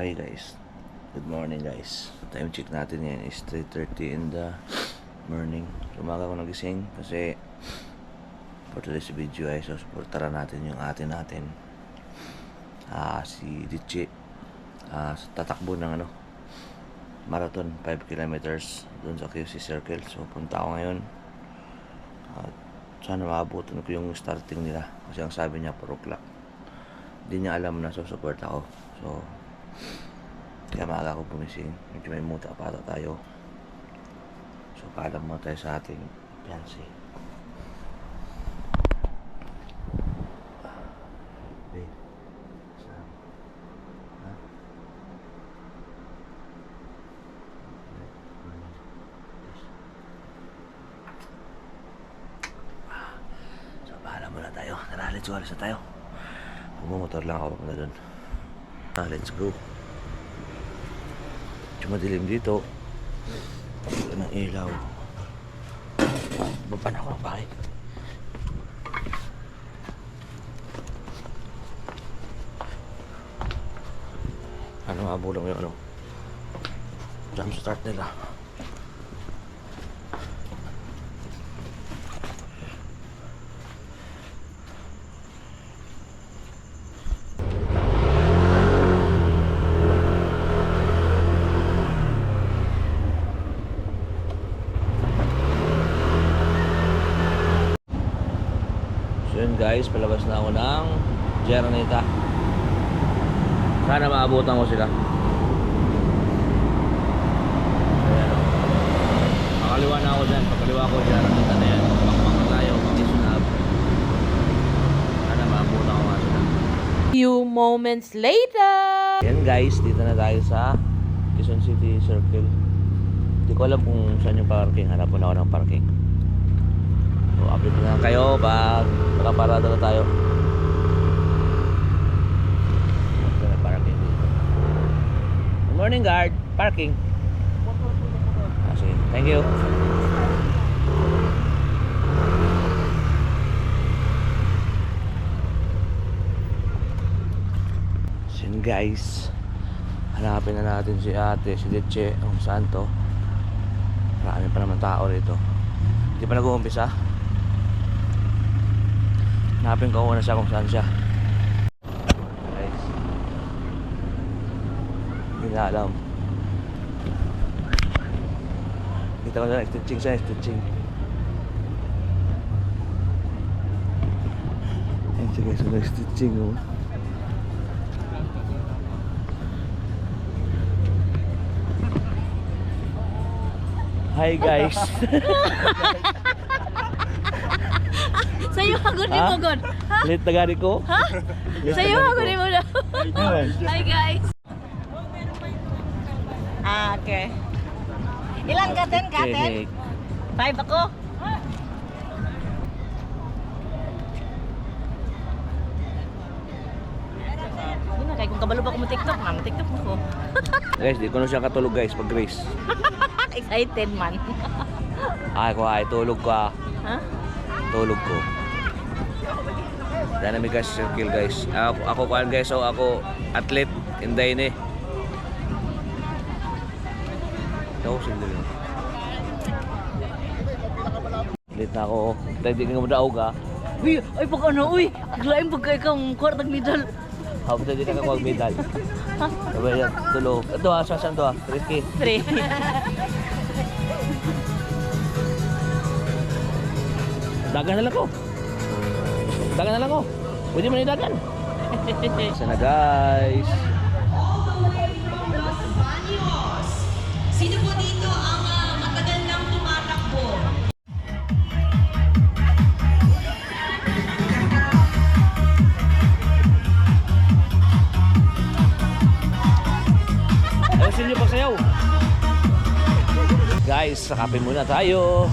Hi guys, good morning guys. Time check natin ngayon is 3.30 in the morning. Umaga ako nagising kasi for today's video ay susuportara natin yung ate natin. Ah, si Dichi. Ah, tatakbo ng ano, marathon 5 kilometers doon sa QC Circle. So punta ako ngayon. At sana maabutan ko yung starting nila kasi ang sabi niya 4 o'clock. Hindi niya alam na susupport ako. So, kaya maaga ako pumising. Medyo may muta pa tayo. So, paalam muna tayo sa ating fiancé. Babe, saan? Ha? So, paalam muna tayo. Tara, let's go. Tayo. Bumotor lang ako papunta doon. Ah, let's go. Medyo madilim dito. Wala ng ilaw. Baba na ako ng bahay. Ano mabulang yung ano? Jump start nila. So yun guys, palabas na ako ng Jernita. Sana maabutan ko sila. Ayan. Pakaliwa na ako dyan. Pakaliwa ko Jernita na yan. Pakpak na tayo. Pakisunab. Sana maabutan ko nga sila. Few moments later. Yan guys, dito na tayo sa Quezon City Circle. Hindi ko alam kung saan yung parking. Hanap na ako ng parking. So, update na lang kayo pag nakaparada na tayo. Good morning guard. Parking. Ah, sige. Thank you. So guys. Hanapin na natin si ate, si Leche, ang santo. Marami pa naman tao rito. Hindi pa nag-uumpisa. Hanapin ko muna siya kung saan siya. Guys. Hindi na alam. Kita ko na stitching siya, stitching. Ayan siya guys, nag-stitching oh. Hi guys. Sa'yo ako ni mo, God. Ha? Late na gari ko. Ha? Sa'yo ako ni mo na. Hi, guys. Ah, okay. Ilan katen, katen? Cake. Five ako. Hindi na, kaya kung kabalo ba ko mo TikTok, mo TikTok mo ko. Guys, di ko na siya katulog guys pag race. Excited man. Ay ko ay tulog ko ah. ha? Tulog ko. Dana mi guys circle guys. Ako ako kuan guys so ako athlete inday ni. Ako sige lang. Athlete na ako. Dahil di ka mo daog ah. Uy, ay pag ano, uy. Glaim pag kay kang kwartag medal. Habang di ka kuwag medal. Sabay yan, tulog. Ito ah, saan to ah? Tricky. Pre. Dagan na lang ko. Dagan na lang ko. Pwede mo na dagan. Sana guys. Sino po dito ang ah, matagal nang tumatakbo? Ayusin niyo pagsayaw. Guys, kape muna tayo.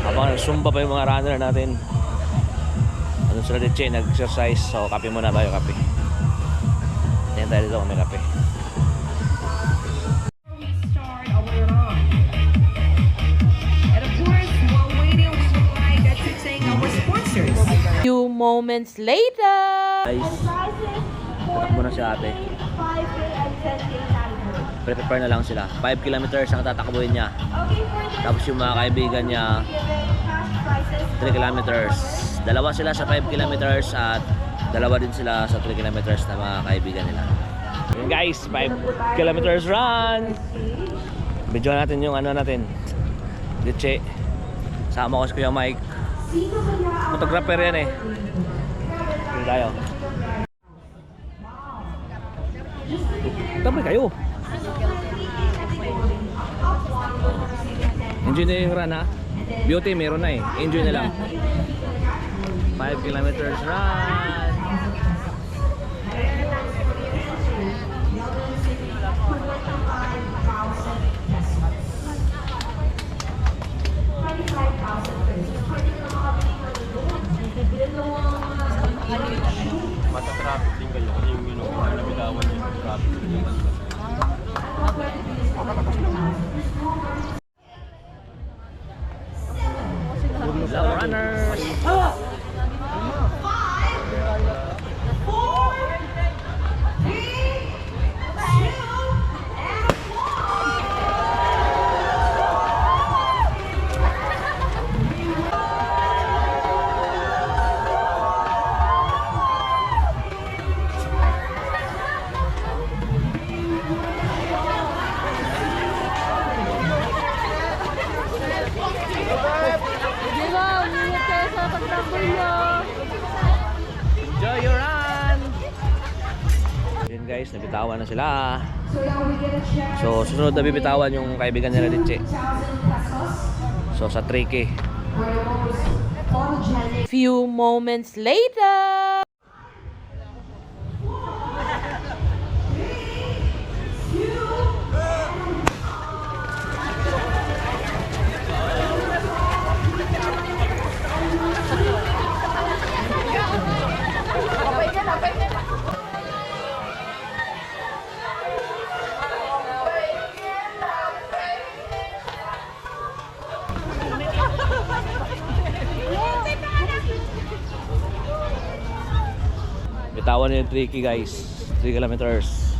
Habang nagsumba pa yung mga runner natin. Ano sila din nag-exercise. So, kape muna tayo, kape. Yan tayo dito kung may kape. Few moments later. Guys, tatakbo na si ate. 5K and 10K category. Pre-prepare na lang sila. 5 kilometers ang tatakbuhin niya. Tapos yung mga kaibigan niya, giving cash prizes 3 kilometers. Dalawa sila sa 5 kilometers at dalawa din sila sa 3 kilometers na mga kaibigan nila. Yun guys, 5 kilometers run! Video natin yung ano natin. Ditche. Sama ko si Kuya Mike. Photographer yan eh. Yun tayo. Tamay kayo. Enjoy na yung run ha. Beauty meron na eh. Enjoy na lang. 5 kilometers run. Enjoy your run! Yun guys, nabitawan na sila. So, susunod na bibitawan yung kaibigan nila Ditche. So, sa 3K. Few moments later. 3K guys. 3 kilometers.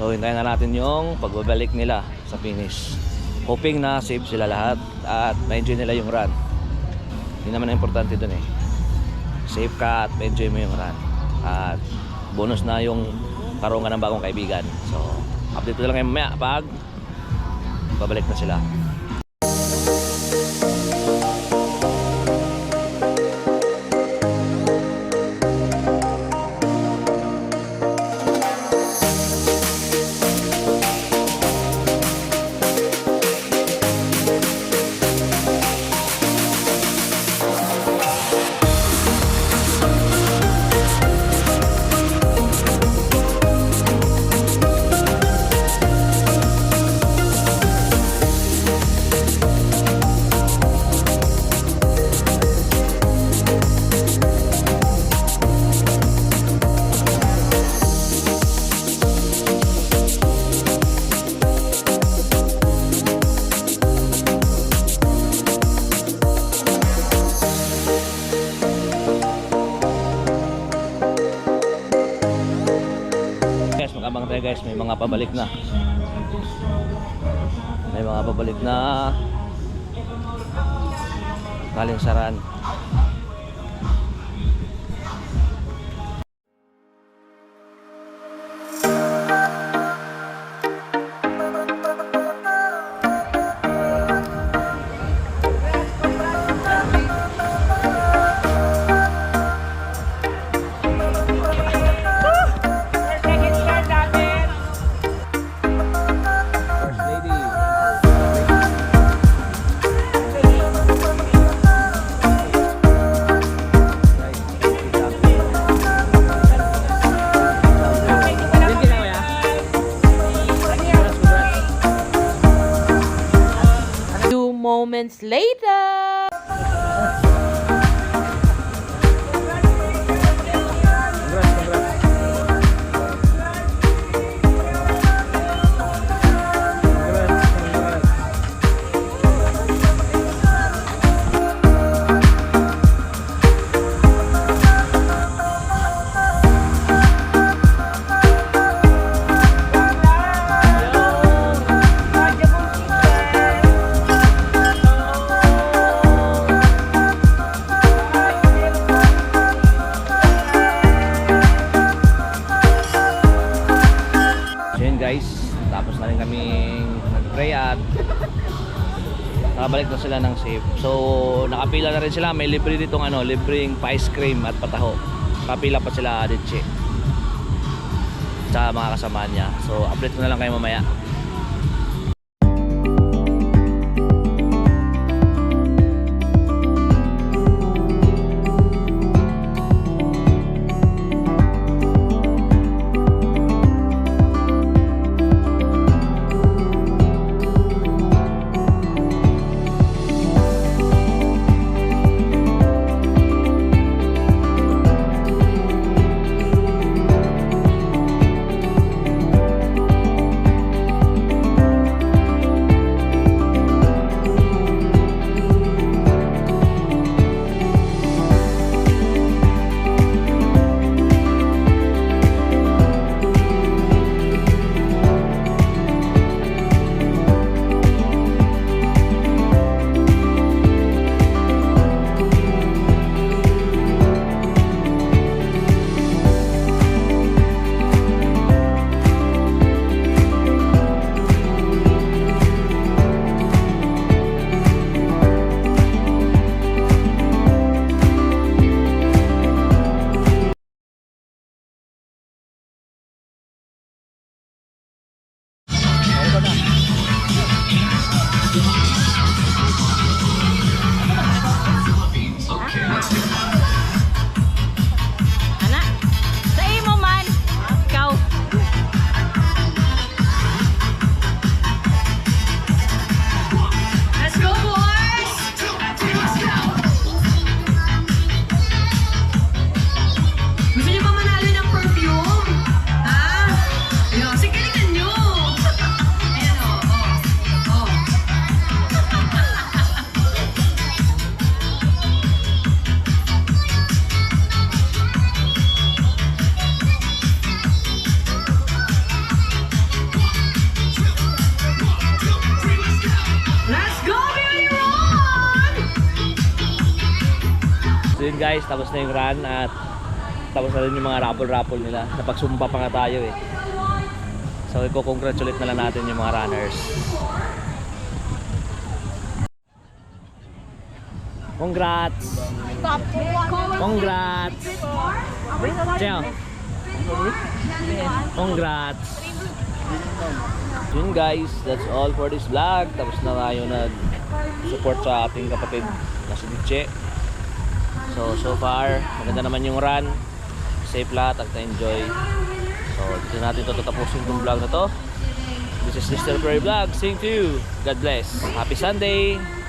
So, hintayin na natin yung pagbabalik nila sa finish. Hoping na safe sila lahat at ma-enjoy nila yung run. Yun naman ang importante dun eh. Safe ka at ma-enjoy mo yung run. At bonus na yung karoon ka ng bagong kaibigan. So, update ko lang kayo mamaya pag babalik na sila. Guys, mag-abang tayo guys, may mga pabalik na. May mga pabalik na galing saran. moments later. Nakabalik na sila ng safe. So, nakapila na rin sila. May libre ditong ano, libreng pa-ice cream at pataho. Kapila pa sila Adiche. Sa mga kasama niya. So, update ko na lang kayo mamaya. Yun guys, tapos na yung run at tapos na rin yung mga raffle-raffle nila. Napagsumpa pa nga tayo eh. So i-congratulate na lang natin yung mga runners. Congrats! Congrats! Ciao! Congrats! Yun guys, that's all for this vlog. Tapos na tayo nag-support sa ating kapatid na si Diche. So, so far, maganda naman yung run. Safe lahat at na-enjoy. So, dito natin ito tatapusin itong vlog na to. This is Mr. Prairie Vlog. Saying to you, God bless. Happy Sunday!